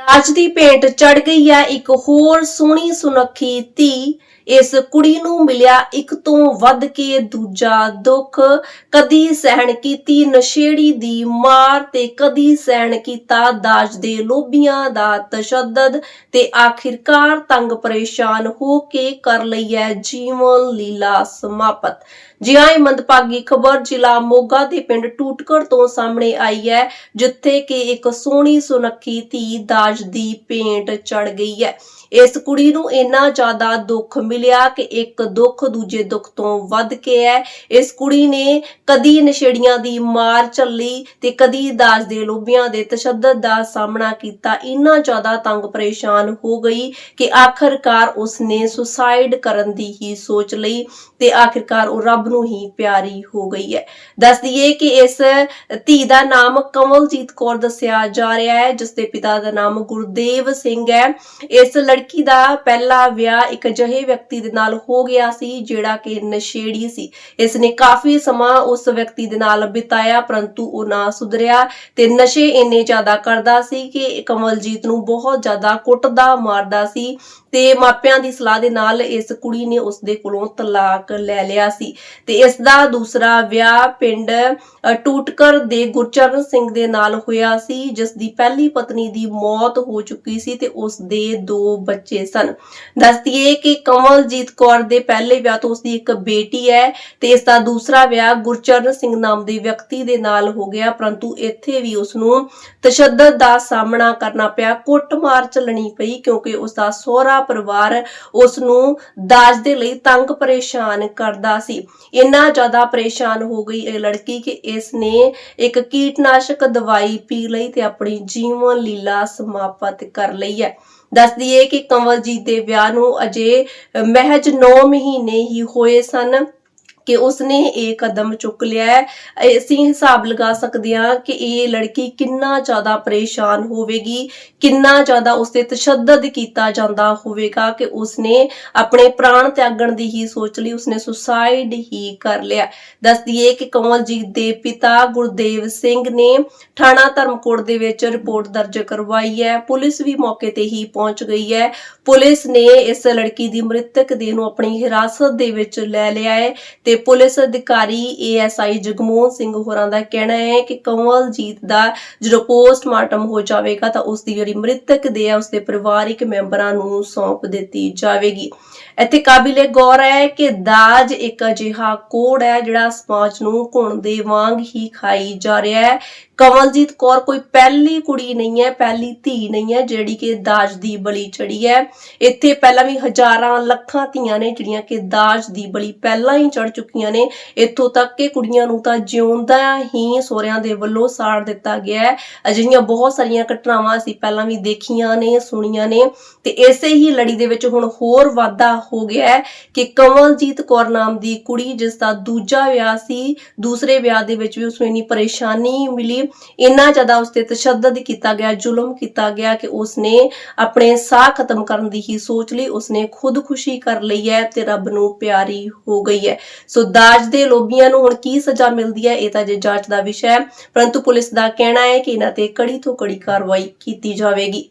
ਦਾਜ ਦੀ ਭੇਂਟ ਚੜ ਗਈ ਹੈ। ਇੱਕ ਹੋਰ ਸੋਹਣੀ ਸੁਨੱਖੀ ਧੀ ਇਸ ਕੁੜੀ ਨੂੰ ਮਿਲਿਆ। ਇੱਕ ਤੋਂ ਵੱਧ ਕੇ ਦੂਜਾ ਦੁੱਖ। ਕਦੀ ਸਹਿਣ ਕੀਤੀ ਨਸ਼ੇੜੀ ਦੀ ਮਾਰ ਤੇ ਕਦੀ ਸਹਿਣ ਕੀਤਾ ਦਾਜ ਦੇ ਲੋਭੀਆਂ ਦਾ ਤਸ਼ੱਦਦ ਤੇ ਆਖਿਰਕਾਰ ਤੰਗ ਪਰੇਸ਼ਾਨ ਹੋ ਕੇ ਕਰ ਲਈ ਹੈ ਜੀਵਨ ਲੀਲਾ ਸਮਾਪਤ। ਜੀ ਹਾਂ ਇਹ ਮੰਦਭਾਗੀ ਖਬਰ ਜ਼ਿਲ੍ਹਾ ਮੋਗਾ ਦੇ ਪਿੰਡ ਟੂਟਕੜ ਤੋਂ ਸਾਹਮਣੇ ਆਈ ਹੈ, ਜਿੱਥੇ ਕਿ ਇੱਕ ਸੋਹਣੀ ਸੁਨੱਖੀ ਧੀ ਦਾਜ ਦੀ ਭੇਂਟ ਚੜ ਗਈ ਹੈ। ਇਸ ਕੁੜੀ ਨੂੰ ਇੰਨਾ ਜ਼ਿਆਦਾ ਦੁੱਖ ਮਿਲਿਆ ਕਿ ਇੱਕ ਦੁੱਖ ਦੂਜੇ ਦੁੱਖ ਤੋਂ ਵੱਧ ਕੇ ਹੈ। ਇਸ ਕੁੜੀ ਨੇ ਕਦੀ ਨਸ਼ੇੜੀਆਂ ਦੀ ਮਾਰ ਚੱਲੀ ਤੇ ਕਦੀ ਦਾਜ ਦੇ ਲੋਭੀਆਂ ਦੇ ਤਸ਼ੱਦਦ ਦਾ ਸਾਹਮਣਾ ਕੀਤਾ। ਇੰਨਾ ਜ਼ਿਆਦਾ ਤੰਗ ਪਰੇਸ਼ਾਨ ਹੋ ਗਈ ਕਿ ਆਖਰਕਾਰ ਉਸਨੇ ਸੁਸਾਈਡ ਕਰਨ ਦੀ ਹੀ ਸੋਚ ਲਈ। ਤੇ ਆਖਿਰਕਾਰ ਉਹ ਰੱਬ ਨੂੰ ਹੀ ਪਿਆਰੀ ਹੋ ਗਈ ਹੈ। ਦੱਸ ਦਈਏ ਕਿ ਇਸ ਧੀ ਦਾ ਨਾਮ ਕਮਲਜੀਤ ਕੌਰ ਦੱਸਿਆ ਜਾ ਰਿਹਾ ਹੈ ਜਿਸ ਦੇ ਪਿਤਾ ਦਾ ਨਾਮ ਗੁਰਦੇਵ ਸਿੰਘ ਹੈ। ਇਸ ਲੜਕੀ ਦਾ ਪਹਿਲਾ ਵਿਆਹ ਇੱਕ ਅਜਿਹੇ ਵਿਅਕਤੀ ਦੇ ਨਾਲ ਹੋ ਗਿਆ ਸੀ, ਜਿਹੜਾ ਕਿ ਨਸ਼ੇੜੀ ਸੀ। ਇਸ ਨੇ ਕਾਫੀ ਸਮਾਂ ਉਸ ਵਿਅਕਤੀ ਦੇ ਨਾਲ ਬਿਤਾਇਆ, ਪਰੰਤੂ ਉਹ ਨਾ ਸੁਧਰਿਆ ਤੇ ਨਸ਼ੇ ਇੰਨੇ ਜ਼ਿਆਦਾ ਕਰਦਾ ਸੀ ਕਿ ਕਮਲਜੀਤ ਨੂੰ ਬਹੁਤ ਜ਼ਿਆਦਾ ਕੁੱਟਦਾ, ਮਾਰਦਾ ਸੀ ਤੇ ਮਾਪਿਆਂ ਦੀ ਸਲਾਹ ਦੇ ਨਾਲ ਇਸ ਕੁੜੀ ਨੇ ਉਸ ਦੇ ਕੋਲੋਂ ਤਲਾਕ ਲੈ ਲਿਆ ਸੀ। ਤੇ ਇਸ ਦਾ ਦੂਸਰਾ ਵਿਆਹ ਪਿੰਡ ਅ, ਟੂਟਕਰ ਦੇ ਗੁਰਚਰਨ ਸਿੰਘ ਦੇ ਨਾਲ ਹੋਇਆ ਸੀ ਜਿਸ ਦੀ ਪਹਿਲੀ ਪਤਨੀ ਦੀ ਮੌਤ ਹੋ ਚੁੱਕੀ ਸੀ ਤੇ ਉਸ ਦੇ ਦੋ ਬੱਚੇ ਸਨ। ਦੱਸਦੀਏ ਕਿ ਕਮਲਜੀਤ ਕੌਰ ਦੇ ਪਹਿਲੇ ਵਿਆਹ ਤੋਂ ਉਸ ਦੀ ਇੱਕ ਬੇਟੀ ਹੈ ਤੇ ਇਸ ਦਾ ਦੂਸਰਾ ਵਿਆਹ ਗੁਰਚਰਨ ਸਿੰਘ ਨਾਮ ਦੇ ਵਿਅਕਤੀ ਦੇ ਨਾਲ ਹੋ ਗਿਆ ਪਰੰਤੂ ਇੱਥੇ ਵੀ ਉਸ ਨੂੰ ਤਸ਼ੱਦਦ ਦਾ ਸਾਹਮਣਾ ਕਰਨਾ ਪਿਆ ਕੁੱਟਮਾਰ ਚੱਲਣੀ ਪਈ ਕਿਉਂਕਿ ਉਸ ਦਾ ਸਹੁਰਾ ਪਰਿਵਾਰ ਉਸ ਨੂੰ ਦਾਜ ਦੇ ਲਈ ਤੰਗ ਪਰੇਸ਼ਾਨ ਕਰਦਾ ਸੀ। ਇੰਨਾ ਜ਼ਿਆਦਾ ਪਰੇਸ਼ਾਨ ਹੋ ਗਈ ਇਹ ਲੜਕੀ ਕਿ ਇਸ ਨੇ ਇੱਕ ਕੀਟਨਾਸ਼ਕ ਦਵਾਈ ਪੀ ਲਈ ਤੇ ਆਪਣੀ ਜੀਵਨ ਲੀਲਾ ਸਮਾਪਤ ਕਰ ਲਈ ਹੈ। ਦੱਸ ਦਈਏ ਕਿ ਕੰਵਲਜੀਤ ਦੇ ਵਿਆਹ ਨੂੰ ਅਜੇ ਮਹਿਜ 9 ਮਹੀਨੇ ਹੀ ਹੋਏ ਸਨ। ਕਿ ਉਸਨੇ ਇਹ ਕਦਮ ਚੁੱਕ ਲਿਆ ਹੈ। ਅਸੀਂ ਹਿਸਾਬ ਲਗਾ ਸਕਦੇ ਹਾਂ ਕਿ ਇਹ ਲੜਕੀ ਕਿੰਨਾ ਜ਼ਿਆਦਾ ਪਰੇਸ਼ਾਨ ਹੋਵੇਗੀ, ਕਿੰਨਾ ਜ਼ਿਆਦਾ ਉਸ ਤੇ ਤਸ਼ੱਦਦ ਕੀਤਾ ਜਾਂਦਾ ਹੋਵੇਗਾ ਕਿ ਉਸਨੇ ਆਪਣੇ ਪ੍ਰਾਣ ਤਿਆਗਣ ਦੀ ਹੀ ਸੋਚ ਲਈ, ਉਸਨੇ ਸੁਸਾਈਡ ਹੀ ਕਰ ਲਿਆ। ਦੱਸ ਦਈਏ ਕਿ ਕਮਲਜੀਤ ਦੇ ਪਿਤਾ ਗੁਰਦੇਵ ਸਿੰਘ ਨੇ ਥਾਣਾ ਧਰਮਕੋਟ ਦੇ ਵਿੱਚ ਰਿਪੋਰਟ ਦਰਜ ਕਰਵਾਈ ਹੈ। ਪੁਲਿਸ ਵੀ ਮੌਕੇ ਤੇ ਹੀ ਪਹੁੰਚ ਗਈ ਹੈ। ਪੁਲਿਸ ਨੇ ਇਸ ਲੜਕੀ ਦੀ ਮ੍ਰਿਤਕ ਦੇਹ ਨੂੰ ਆਪਣੀ ਹਿਰਾਸਤ ਦੇ ਵਿੱਚ ਲੈ ਲਿਆ ਹੈ ਤੇ ਪੁਲਿਸ ਅਧਿਕਾਰੀ ਏਐਸਆਈ ਜਗਮੋਹਨ ਸਿੰਘ ਹੋਰਾਂ ਦਾ ਕਹਿਣਾ ਹੈ ਕਿ ਕਮਲਜੀਤ ਦਾ ਜਦੋਂ ਪੋਸਟਮਾਰਟਮ ਹੋ ਜਾਵੇਗਾ ਤਾਂ ਉਸ ਦੀ ਜਿਹੜੀ ਮ੍ਰਿਤਕ ਦੇ ਹੈ ਉਸ ਦੇ ਪਰਿਵਾਰਿਕ ਮੈਂਬਰਾਂ ਨੂੰ ਸੌਂਪ ਦਿੱਤੀ ਜਾਵੇਗੀ। ਇੱਥੇ ਕਾਬਿਲੇ ਗੌਰ ਹੈ ਕਿ ਦਾਜ ਇੱਕ ਅਜਿਹਾ ਕੋਡ ਹੈ ਜਿਹੜਾ ਸਮਾਜ ਨੂੰ ਘੁਣ ਦੇ ਵਾਂਗ ਹੀ ਖਾਈ ਜਾ ਰਿਹਾ ਹੈ। ਕਮਲਜੀਤ ਕੌਰ ਕੋਈ ਪਹਿਲੀ ਕੁੜੀ ਨਹੀਂ ਹੈ, ਪਹਿਲੀ ਧੀ ਨਹੀਂ ਹੈ, ਜਿਹੜੀ ਕਿ ਦਾਜ ਦੀ ਬਲੀ ਚੜੀ ਹੈ। ਇੱਥੇ ਪਹਿਲਾਂ ਵੀ ਹਜ਼ਾਰਾਂ ਲੱਖਾਂ ਧੀਆਂ ਨੇ, ਜਿਹੜੀਆਂ ਕਿ ਦਾਜ ਦੀ ਬਲੀ ਪਹਿਲਾਂ ਹੀ ਚੜ ਚੁੱਕੀਆਂ ਨੇ। ਇੱਥੋਂ ਤੱਕ ਕਿ ਕੁੜੀਆਂ ਨੂੰ ਤਾਂ ਜਿਉਂਦਾ ਹੀ ਸੋਹਰਿਆਂ ਦੇ ਵੱਲੋਂ ਸਾੜ ਦਿੱਤਾ ਗਿਆ ਹੈ। ਅਜਿਹੀਆਂ ਬਹੁਤ ਸਾਰੀਆਂ ਘਟਨਾਵਾਂ ਅਸੀਂ ਪਹਿਲਾਂ ਵੀ ਦੇਖੀਆਂ ਨੇ, ਸੁਣੀਆਂ ਨੇ। ਤੇ ਇਸੇ ਹੀ ਲੜੀ ਦੇ ਵਿੱਚ ਹੁਣ ਹੋਰ ਵਾਧਾ ਹੋ ਗਿਆ ਹੈ ਕਿ ਕਮਲਜੀਤ ਕੌਰ ਨਾਮ ਦੀ ਕੁੜੀ ਜਿਸ ਦਾ ਦੂਜਾ ਵਿਆਹ ਸੀ, ਦੂਸਰੇ ਵਿਆਹ ਦੇ ਵਿੱਚ ਵੀ ਉਸ ਨੂੰ ਇੰਨੀ ਪਰੇਸ਼ਾਨੀ ਮਿਲੀ। ਇੰਨਾ ਜ਼ਿਆਦਾ ਉਸ ਤੇ ਤਸ਼ੱਦਦ ਕੀਤਾ ਗਿਆ, ਜ਼ੁਲਮ ਕੀਤਾ ਗਿਆ ਕਿ ਉਸ ਨੇ ਆਪਣੇ ਸਾਹ ਖਤਮ ਕਰਨ ਦੀ ਹੀ ਸੋਚ ਲਈ ਉਸ ਨੇ ਖੁਦਕੁਸ਼ੀ ਕਰ ਲਈ ਹੈ ਤੇ ਰੱਬ ਨੂੰ ਪਿਆਰੀ ਹੋ ਗਈ ਹੈ। ਸੋ ਦਾਜ ਦੇ ਲੋਭੀਆਂ ਨੂੰ ਹੁਣ ਕੀ ਸਜ਼ਾ ਮਿਲਦੀ ਹੈ, ਇਹ ਤਾਂ ਜੇ ਜਾਂਚ ਦਾ ਵਿਸ਼ਾ ਹੈ, ਪਰੰਤੂ ਪੁਲਿਸ ਦਾ ਕਹਿਣਾ ਹੈ ਕਿ ਇਹਨਾਂ ਤੇ ਕੜੀ ਤੋਂ ਕੜੀ ਕਾਰਵਾਈ ਕੀਤੀ ਜਾਵੇਗੀ।